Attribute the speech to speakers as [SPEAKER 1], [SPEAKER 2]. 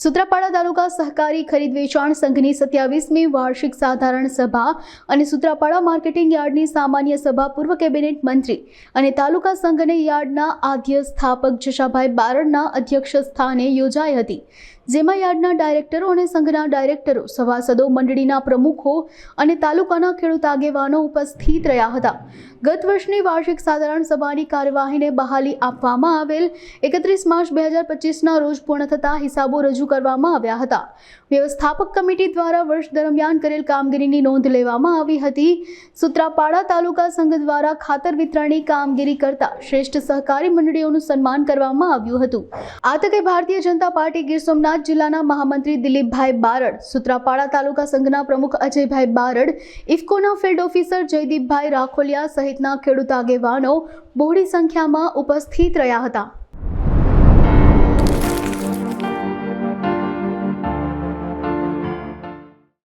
[SPEAKER 1] સૂત્રાપાડા તાલુકા સહકારી ખરીદ વેચાણ સંઘની સત્યાવીસમી વાર્ષિક સાધારણ સભા અને સુત્રાપાડા માર્કેટિંગ યાર્ડની સામાન્ય સભા પૂર્વ કેબિનેટ મંત્રી અને તાલુકા સંઘને યાર્ડના આદ્ય સ્થાપક જશાભાઈ બારડના અધ્યક્ષ સ્થાને યોજાઈ હતી, જેમાં યાર્ડના ડાયરેક્ટરો અને સંઘના ડાયરેક્ટરો, સભાસદો, મંડળીના પ્રમુખો અને તાલુકાના ખેડૂત આગેવાનો ઉપસ્થિત રહ્યા હતા. ગત વર્ષની વાર્ષિક સાધારણ સભાની કાર્યવાહીને બહાલી આપવામાં આવેલ એકત્રીસ માર્ચ બે હજાર પચીસના રોજ પૂર્ણ થતા હિસાબો રજૂ કરવામાં આવ્યા હતા. વ્યવસ્થાપક કમિટી દ્વારા વર્ષ દરમિયાન કરેલ કામગીરીની નોંધ લેવામાં આવી હતી. સુત્રાપાડા તાલુકા સંઘ દ્વારા ખાતર વિતરણની કામગીરી કરતા શ્રેષ્ઠ સહકારી મંડળીઓનું સન્માન કરવામાં આવ્યું હતું. આ તકે ભારતીય જનતા પાર્ટી ગીર સોમનાથ જિલ્લાના મહામંત્રી દિલીપભાઈ બારડ, સુત્રાપાડા તાલુકા સંઘના પ્રમુખ અજયભાઈ બારડ, ઇફકોના ફિલ્ડ ઓફિસર જયદીપભાઈ રાખોલિયા સહિતના ખેડૂત આગેવાનો બહોળી સંખ્યામાં ઉપસ્થિત રહ્યા હતા.